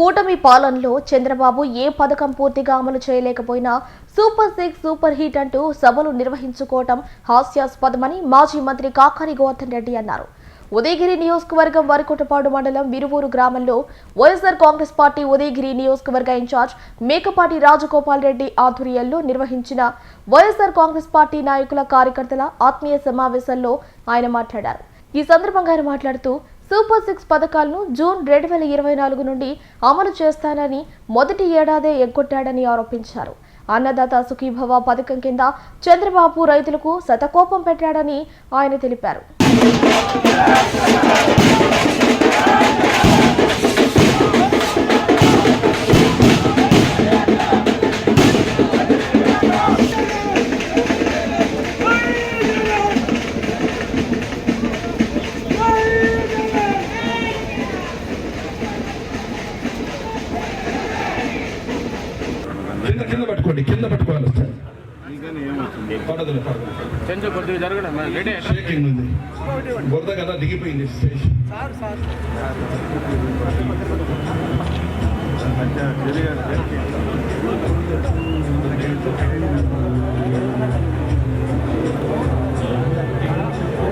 కూటమి పాలనలో చంద్రబాబు ఏ పథకం పూర్తిగా అమలు చేయలేకపోయినా సూపర్ సిక్స్ సూపర్ హిట్ అంటూ సభలు నిర్వహించుకోవటం హాస్యాస్పదమని మాజీ మంత్రి కాకాని గోవర్ధన్ రెడ్డి అన్నారు. ఉదయగిరి నియోజకవర్గం వరకుటపాడు మండలం విరువూరు గ్రామంలో వైఎస్ఆర్ కాంగ్రెస్ పార్టీ ఉదయగిరి నియోజకవర్గ ఇన్ఛార్జ్ మేకపాటి రాజగోపాల్ రెడ్డి ఆధ్వర్యంలో నిర్వహించిన వైఎస్ఆర్ కాంగ్రెస్ పార్టీ నాయకుల కార్యకర్తల ఆత్మీయ సమావేశంలో ఆయన మాట్లాడారు. ఈ సందర్భంగా ఆయన మాట్లాడుతూ సూపర్ సిక్స్ పథకాలను జూన్ రెండు వేల ఇరవై నాలుగు నుండి అమలు చేస్తానని మొదటి ఏడాదే ఎగ్గొట్టాడని ఆరోపించారు. అన్నదాత సుఖీభవ పథకం కింద చంద్రబాబు రైతులకు శతకోపం పెట్టాడని ఆయన తెలిపారు. పట్టుకోండి కింద పట్టుకోవాలి సార్. పడదులే పడదు షేకింగ్ ఉంది. బురద కదా దిగిపోయింది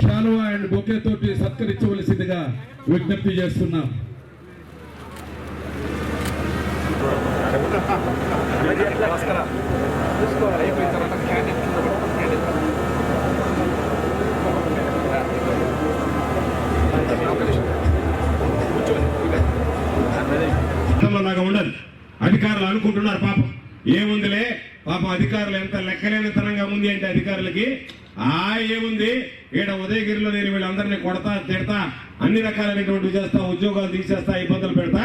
శాలువా అండ్ బొకే తోటి సత్కరించవలసిందిగా విజ్ఞప్తి చేస్తున్నాం. గతంలో లాగా ఉండాలి అధికారులు అనుకుంటున్నారు పాపం. ఏముందిలే? పాపం అధికారులు ఎంత లెక్కలేనితనంగా ఉంది అంటే అధికారులకి ఆ ఏముంది? ఈడ ఉదయగిరిలో నేను వీళ్ళందరినీ కొడతా తిడతా అన్ని రకాలైనటువంటి చేస్తా ఉద్యోగాలు తీసేస్తా ఇబ్బందులు పెడతా.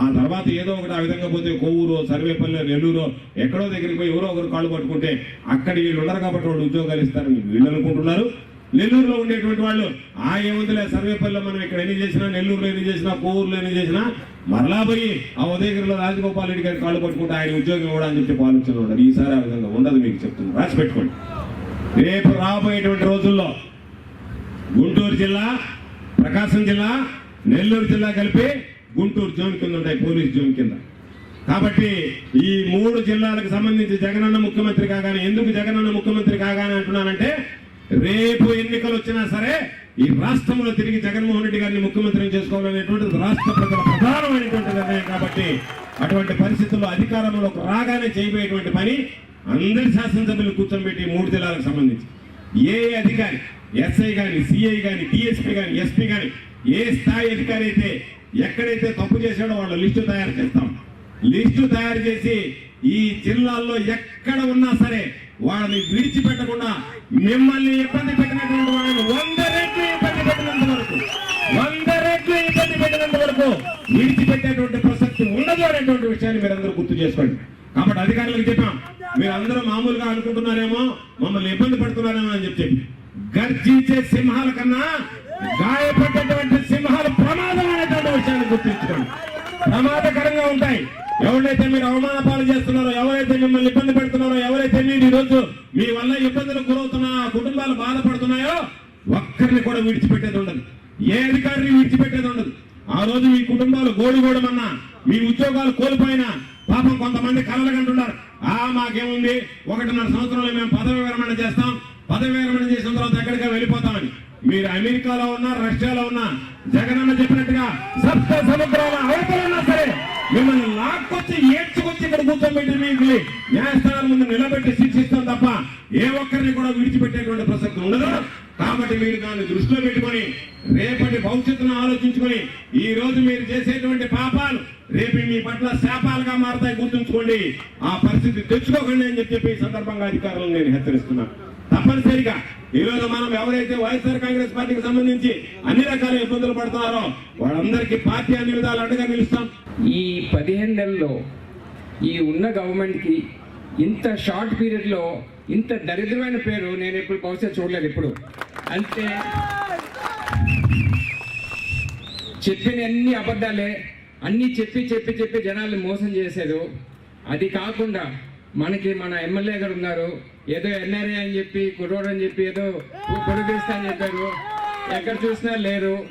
ఆ తర్వాత ఏదో ఒకటి ఆ విధంగా పోతే కొవ్వూరు సర్వేపల్లి నెల్లూరు ఎక్కడో దగ్గరికి పోయి ఎవరో ఒకరు కాళ్ళు పట్టుకుంటే అక్కడ వీళ్ళు ఉండరు కాబట్టి వాళ్ళు ఉద్యోగాలు ఇస్తారని వీళ్ళు అనుకుంటున్నారు. నెల్లూరులో ఉండేటువంటి వాళ్ళు ఆ ఏముందిలే సర్వేపల్లిలో మనం ఇక్కడ ఎన్ని చేసినా నెల్లూరులో ఎన్ని చేసినా కోవూరులో ఎన్ని చేసినా మరలా పోయి ఆ ఉదయగిరిలో రాజగోపాల్ రెడ్డి గారి కాళ్ళు పట్టుకుంటే ఆయన ఉద్యోగం ఇవ్వడానికి చెప్పి ఆలోచన ఉండదు. ఈసారి ఆ విధంగా ఉండదు మీకు చెప్తున్నాను. రాసి పెట్టుకోండి. రేపు రాబోయేటువంటి రోజుల్లో గుంటూరు జిల్లా ప్రకాశం జిల్లా నెల్లూరు జిల్లా కలిపి గుంటూరు జోన్ కింద ఉంటాయి పోలీస్ జోన్ కింద. కాబట్టి ఈ మూడు జిల్లాలకు సంబంధించి జగనన్న ముఖ్యమంత్రి కాగానే ఎందుకు జగనన్న ముఖ్యమంత్రి కాగానే అంటున్నానంటే రేపు ఎన్నికలు వచ్చినా సరే ఈ రాష్ట్రంలో తిరిగి జగన్మోహన్ రెడ్డి గారిని ముఖ్యమంత్రిని చేసుకోవాలనేటువంటిది రాష్ట్ర ప్రజల ప్రధానమైనటువంటి నిర్ణయం కాబట్టి అటువంటి పరిస్థితుల్లో అధికారంలోకి రాగానే చేయబోయేటువంటి పని అందరి శాసనసభ్యులు కూర్చోబెట్టి మూడు జిల్లాలకు సంబంధించి. ఏ అధికారి ఎస్ఐ గాని సిఐ కానీ డిఎస్పీ గాని ఎస్పీ కానీ ఏ స్థాయి అధికారి అయితే ఎక్కడైతే తప్పు చేశాడో వాళ్ళ లిస్టు తయారు చేస్తాం. లిస్టు తయారు చేసి ఈ జిల్లాల్లో ఎక్కడ ఉన్నా సరే వాళ్ళని విడిచిపెట్టకుండా మిమ్మల్ని ఇబ్బంది పెట్టినటువంటి వాళ్ళని వంద రెట్లు ఇబ్బంది పెట్టినంత వరకు వంద రెట్లు ఇబ్బంది పెట్టినంత వరకు విడిచిపెట్టేటువంటి ప్రసక్తి ఉండదు అనేటువంటి విషయాన్ని మీరందరూ గుర్తు చేసుకోండి. కాబట్టి అధికారులకు చెప్పాం. మీరు అందరూ మామూలుగా అనుకుంటున్నారేమో మమ్మల్ని ఇబ్బంది పడుతున్నారేమో అని చెప్పి గర్జించే సింహాల కన్నా గాయపడ్డటువంటి సింహాలు ప్రమాదం అనేటువంటి విషయాన్ని గుర్తించుకోండి. ప్రమాదకరంగా ఉంటాయి. ఎవరైతే మీరు అవమాన పాలు చేస్తున్నారో ఎవరైతే మిమ్మల్ని ఇబ్బంది పెడుతున్నారో ఎవరైతే మీరు ఈ రోజు మీ వల్ల ఇబ్బందులకు గురవుతున్నా కుటుంబాలు బాధపడుతున్నాయో ఒక్కరిని కూడా విడిచిపెట్టేది ఉండదు. ఏ అధికారిని విడిచిపెట్టేది ఉండదు. ఆ రోజు మీ కుటుంబాలు గోడుగోడమన్నా మీ ఉద్యోగాలు కోల్పోయినా పాపం కొంతమంది కలలు కంటున్నారు ఆ మాకేముంది? ఒకటిన్నర సంవత్సరంలో మేము పదవి విరమణ చేస్తాం. పదవి విరమణ చేసిన తర్వాత ఎక్కడికి వెళ్ళిపోతామని. మీరు అమెరికాలో ఉన్నా రష్యాలో ఉన్నా జగనన్న చెప్పినట్టుగా సప్త సముద్రాల అవతలన్నా సరే మిమ్మల్ని లాక్కొచ్చి ఏడ్చుకొచ్చి ఇక్కడ కూర్చోబెట్టి మీకు న్యాయస్థానాల ముందు నిలబెట్టి శిక్షిస్తాం తప్ప ఏ ఒక్కరిని కూడా విడిచిపెట్టేటువంటి ప్రసక్తి ఉండదు. కాబట్టి మీరు దాన్ని దృష్టిలో పెట్టుకొని రేపటి భవిష్యత్తును ఆలోచించుకొని ఈ రోజు మీరు చేసేటువంటి పట్ల శాపాలుగా మారతాయి గుర్తుంచుకోండి. ఆ పరిస్థితి తెచ్చుకోకండి అని చెప్పి సందర్భంగా అధికారులను నేను హెచ్చరిస్తున్నాను. తప్పనిసరిగా ఈ రోజు మనం ఎవరైతే వైఎస్ఆర్ కాంగ్రెస్ పార్టీకి సంబంధించి అన్ని రకాల ఇబ్బందులు పడుతున్నారో వాళ్ళందరికీ పార్టీ అన్ని విధాలు అండగా నిలుస్తాం. ఈ పదిహేను నెలల్లో ఈ ఉన్న గవర్నమెంట్కి ఇంత షార్ట్ పీరియడ్లో ఇంత దరిద్రమైన పేరు నేను ఎప్పుడు బహుశా చూడలేదు ఇప్పుడు. అంటే చెప్పిన అన్ని అబద్ధాలే అన్నీ చెప్పి చెప్పి చెప్పి జనాల్ని మోసం చేశారు అది కాకుండా మనకి మన ఎమ్మెల్యే గారు ఉన్నారు. ఏదో ఎన్ఆర్ఏ అని చెప్పి కుర్రోడు అని చెప్పి ఏదో పొడిపిస్తా అని చెప్పారు. ఎక్కడ చూసినా లేరు.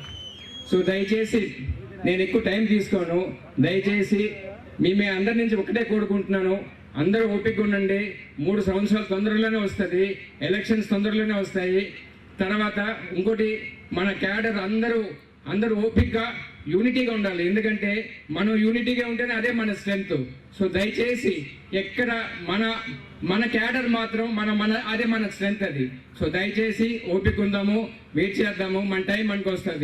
సో దయచేసి నేను ఎక్కువ టైం తీసుకోను. దయచేసి మీ మీ అందరి నుంచి ఒకటే కోరుకుంటున్నాను. అందరూ ఓపిక ఉండండి. మూడు సంవత్సరాలు తొందరలోనే వస్తుంది. ఎలక్షన్స్ తొందరలోనే వస్తాయి. తర్వాత ఇంకోటి మన క్యాడర్ అందరూ అందరూ ఓపికగా యూనిటీగా ఉండాలి. ఎందుకంటే మనం యూనిటీగా ఉంటేనే అదే మన స్ట్రెంగ్త్. సో దయచేసి ఎక్కడ మన మన క్యాడర్ మాత్రం మన మన అదే మన స్ట్రెంగ్త్ అది. సో దయచేసి ఓపిక ఉందాము వెయిట్ చేద్దాము మన టైం మనకు వస్తుంది.